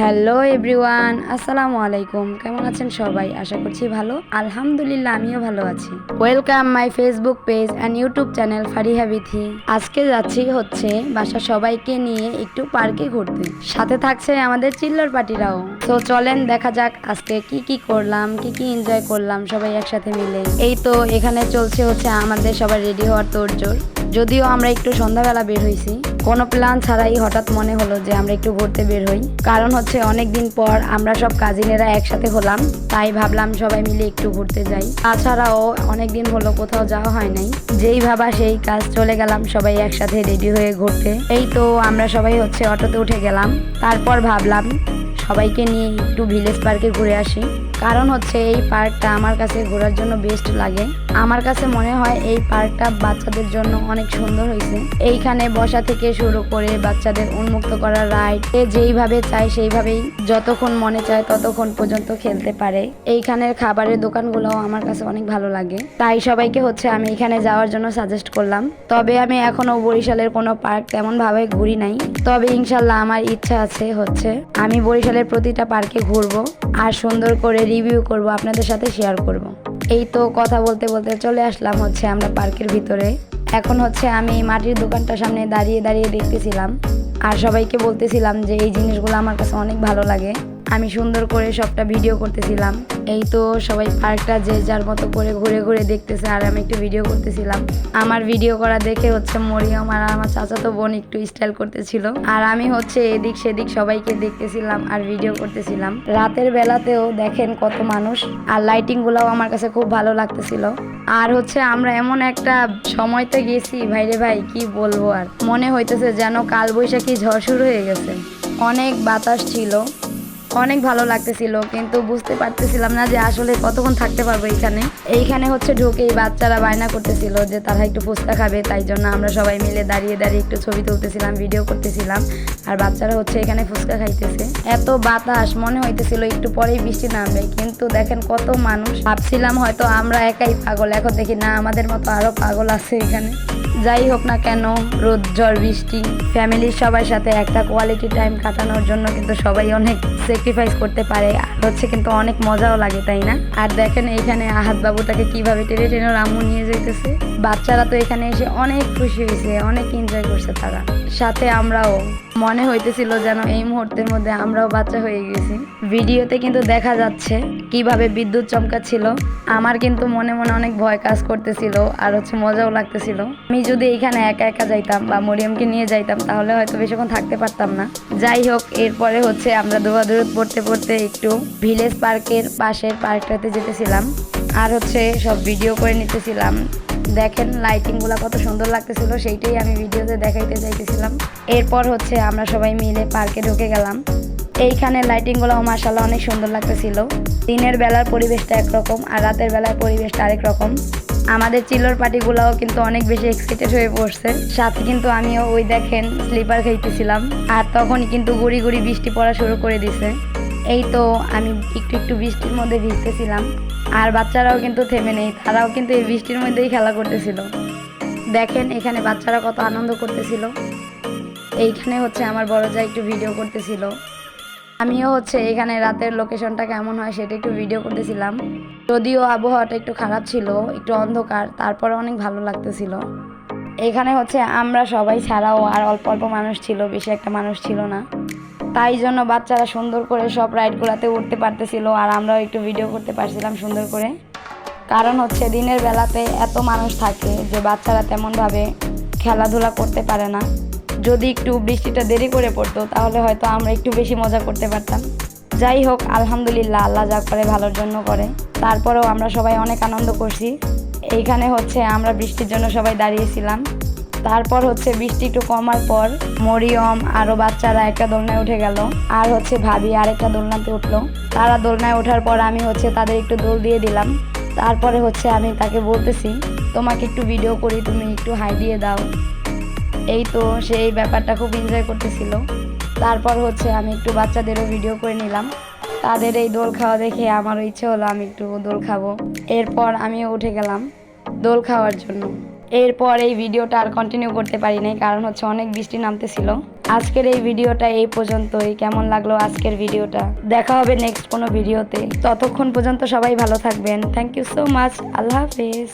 Hello everyone, আসসালামু আলাইকুম। কেমন আছেন সবাই? আশা করছি ভালো। আলহামদুলিল্লাহ, আমিও ভালো আছি। Welcome my Facebook page and YouTube channel Fariha Bithi. আজকে যাচ্ছি হচ্ছে বাসা সবাইকে নিয়ে একটু পার্কে ঘুরতে। সাথে থাকছে আমাদের চিল্লার পার্টিরাও। তো চলেন দেখা যাক আজকে কি কি করলাম, কি কি এনজয় করলাম সবাই একসাথে মিলে। এই তো এখানে চলছে হচ্ছে আমাদের সবাই রেডি হওয়ার তোর তোড়জোড়। যদিও আমরা একটু সন্ধ্যাবেলা বের হয়েছি, কোনো প্ল্যান ছাড়াই হঠাৎ মনে হলো যে আমরা একটু ঘুরতে বের হই। কারণ হচ্ছে অনেক দিন পর আমরা সব কাজিনেরা একসাথে হলাম, তাই ভাবলাম সবাই মিলে একটু ঘুরতে যাই। তাছাড়াও অনেক দিন হলো কোথাও যাওয়া হয় নাই। যেই ভাবা সেই কাজ চলে গেলাম সবাই একসাথে রেডি হয়ে ঘুরতে। এই তো আমরা সবাই হচ্ছে অটোতে উঠে গেলাম। তারপর ভাবলাম সবাইকে নিয়ে একটু ভিলেজ পার্কে ঘুরে আসি। কারণ হচ্ছে এই পার্কটা আমার কাছে ঘোরার জন্য বেস্ট লাগে। আমার কাছে মনে হয় এই পার্কটা বাচ্চাদের জন্য অনেক সুন্দর হয়েছে। এইখানে বসা থেকে শুরু করে বাচ্চাদের উন্মুক্ত করা রাইড যেইভাবে চায় সেইভাবেই যতক্ষণ মনে চায় ততক্ষণ পর্যন্ত খেলতে পারে। এইখানের খাবারের দোকানগুলোও আমার কাছে অনেক ভালো লাগে। তাই সবাইকে হচ্ছে আমি এখানে যাওয়ার জন্য সাজেস্ট করলাম। তবে আমি এখনও বরিশালের কোনো পার্ক তেমন ভাবে ঘুরি নাই। তবে ইনশাল্লাহ আমার ইচ্ছা আছে হচ্ছে, আমি বরিশালের প্রতিটা পার্কে ঘুরবো আর সুন্দর করে রিভিউ করব, আপনাদের সাথে শেয়ার করব। এই তো কথা বলতে বলতে চলে আসলাম হচ্ছে আমরা পার্কের ভিতরে। এখন হচ্ছে আমি মাটির দোকানটার সামনে দাঁড়িয়ে দাঁড়িয়ে দেখতেছিলাম। আর সবাইকে বলতেছিলাম যে এই জিনিসগুলো আমার কাছে অনেক ভালো লাগে। আমি সুন্দর করে সবটা ভিডিও করতেছিলাম। এই তো সবাই পার্কটা যে যার মতো করে ঘুরে ঘুরে দেখতেছে, আর আমি একটু ভিডিও করতেছিলাম। আমার ভিডিও করা দেখে হচ্ছে মরিয়ম আর আমার চাচাতো বোন একটু স্টাইল করতেছিল। আর আমি হচ্ছে এদিক সেদিক সবাইকে দেখতেছিলাম আর ভিডিও করতেছিলাম। রাতের বেলাতেও দেখেন কত মানুষ, আর লাইটিং গুলাও আমার কাছে খুব ভালো লাগতেছিল। আর হচ্ছে আমরা এমন একটা সময়তে গেছি, ভাইরে ভাই, কি বলব আর? মনে হইতেছে যেন কাল বৈশাখী ঝড় শুরু হয়ে গেছে। অনেক বাতাস ছিল অনেক ভালো লাগতেছিল, কিন্তু বুঝতে পারতেছিলাম না যে আসলে কতক্ষণ থাকতে পারব এইখানে। এইখানে হচ্ছে ঢুকেই বাচ্চারা বায়না করতেছিল যে তারা একটু ফুচকা খাবে, তাই জন্য আমরা সবাই মিলে দাঁড়িয়ে দাঁড়িয়ে একটু ছবি তুলতেছিলাম ভিডিও করতেছিলাম। আর বাচ্চারা হচ্ছে এখানে ফুচকা খাইতেছে। এত বাতাস, মনে হইতেছিল একটু পরেই বৃষ্টি নামবে, কিন্তু দেখেন কত মানুষ। ভাবছিলাম হয়তো আমরা একাই পাগল, এখন দেখি না, আমাদের মতো আরও পাগল আছে এখানে। যাই হোক না কেন, রোদ, ঝড়, বৃষ্টি ফ্যামিলির সবার সাথে একটা কোয়ালিটি টাইম কাটানোর জন্য কিন্তু সবাই অনেক স্যাক্রিফাইস করতে পারে, আর হচ্ছে কিন্তু অনেক মজাও লাগে, তাই না? আর দেখেন এইখানে আহাত বাবুটাকে কীভাবে টেনে টেনে রামু নিয়ে যেতেছে বাচ্চারা তো এখানে এসে অনেক খুশি হয়েছে, অনেক এনজয় করছে তারা। সাথে আমরাও। মনে হইতেছিল যেন এই মুহূর্তের মধ্যে আমরাও বাচ্চা হয়ে গেছি। ভিডিওতে কিন্তু দেখা যাচ্ছে কীভাবে বিদ্যুৎ চমকাচ্ছিল। আমার কিন্তু মনে মনে অনেক ভয় কাজ করতেছিল আর হচ্ছে মজাও লাগতেছিল। আমি যদি এইখানে একা একা যাইতাম বা মরিয়মকে নিয়ে যাইতাম, তাহলে হয়তো বেশিক্ষণ থাকতে পারতাম না। যাই হোক, এরপরে হচ্ছে আমরা দৌড়াদৌড় পড়তে পড়তে একটু ভিলেজ পার্কের পাশের পার্কটাতে যেতেছিলাম। আর হচ্ছে সব ভিডিও করে নিতেছিলাম। দেখেন লাইটিংগুলো কত সুন্দর লাগতেছিল, সেইটাই আমি ভিডিওতে দেখাইতে চাইতেছিলাম। এরপর হচ্ছে আমরা সবাই মিলে পার্কে ঢুকে গেলাম। এইখানে লাইটিংগুলো মার্শাল্লাহ অনেক সুন্দর লাগতেছিল। দিনের বেলার পরিবেশটা একরকম আর রাতের বেলার পরিবেশটা আরেক রকম। আমাদের চিল্লোর পার্টিগুলোও কিন্তু অনেক বেশি এক্সাইটেড হয়ে পড়ছে। সাথে কিন্তু আমিও ওই দেখেন স্লিপার খাইতেছিলাম। আর তখনই কিন্তু গুড়ি গুড়ি বৃষ্টি পড়া শুরু করে দিছে। এই তো আমি একটু একটু বৃষ্টির মধ্যে ভিজতেছিলাম। আর বাচ্চারাও কিন্তু থেমে নেই, তারাও কিন্তু এই বৃষ্টির মধ্যেই খেলা করতেছিল। দেখেন এখানে বাচ্চারা কত আনন্দ করতেছিল। এইখানে হচ্ছে আমার বড় যা একটু ভিডিও করতেছিল। আমিও হচ্ছে এখানে রাতের লোকেশনটা কেমন হয় সেটা একটু ভিডিও করতেছিলাম। যদিও আবহাওয়াটা একটু খারাপ ছিল, একটু অন্ধকার তারপরে অনেক ভালো লাগতেছিল। এখানে হচ্ছে আমরা সবাই ছাড়াও আর অল্প অল্প মানুষ ছিল, বেশি একটা মানুষ ছিল না। তাই জন্য বাচ্চারা সুন্দর করে সব রাইডগুলোতে উঠতে পারতেছিল আর আমরাও একটু ভিডিও করতে পারছিলাম সুন্দর করে। কারণ হচ্ছে দিনের বেলাতে এত মানুষ থাকে যে বাচ্চারা তেমনভাবে খেলাধুলা করতে পারে না। যদি একটু বৃষ্টিটা দেরি করে পড়তো, তাহলে হয়তো আমরা একটু বেশি মজা করতে পারতাম। যাই হোক, আলহামদুলিল্লাহ, আল্লাহ যা করে ভালোর জন্য করে। তারপরেও আমরা সবাই অনেক আনন্দ করছি। এইখানে হচ্ছে আমরা বৃষ্টির জন্য সবাই দাঁড়িয়েছিলাম। তারপর হচ্ছে বৃষ্টি একটু কমার পর মরিয়ম আরও বাচ্চারা একটা দোলনায় উঠে গেল। আর হচ্ছে ভাবি আরেকটা দোলনাতে উঠল। তারা দোলনায় ওঠার পর আমি হচ্ছে তাদের একটু দোল দিয়ে দিলাম। তারপরে হচ্ছে আমি তাকে বলতেছি, তোমাকে একটু ভিডিও করি, তুমি একটু হাই দিয়ে দাও। এই তো সেই ব্যাপারটা খুব এনজয় করতেছিল। তারপর হচ্ছে আমি একটু বাচ্চাদেরও ভিডিও করে নিলাম। তাদের এই দোল খাওয়া দেখে আমারও ইচ্ছে হলো আমি একটু দোল খাব। এরপর আমিও উঠে গেলাম দোল খাওয়ার জন্য। এরপর এই ভিডিওটা আর কন্টিনিউ করতে পারি নাই, কারণ হচ্ছে অনেক বৃষ্টি নামতেছিল। আজকের এই ভিডিওটা এই পর্যন্তই। কেমন লাগল আজকের ভিডিওটা? দেখা হবে নেক্সট কোনো ভিডিওতে। ততক্ষণ পর্যন্ত সবাই ভালো থাকবেন। থ্যাংক ইউ সো মাচ আল্লাহ হাফেজ।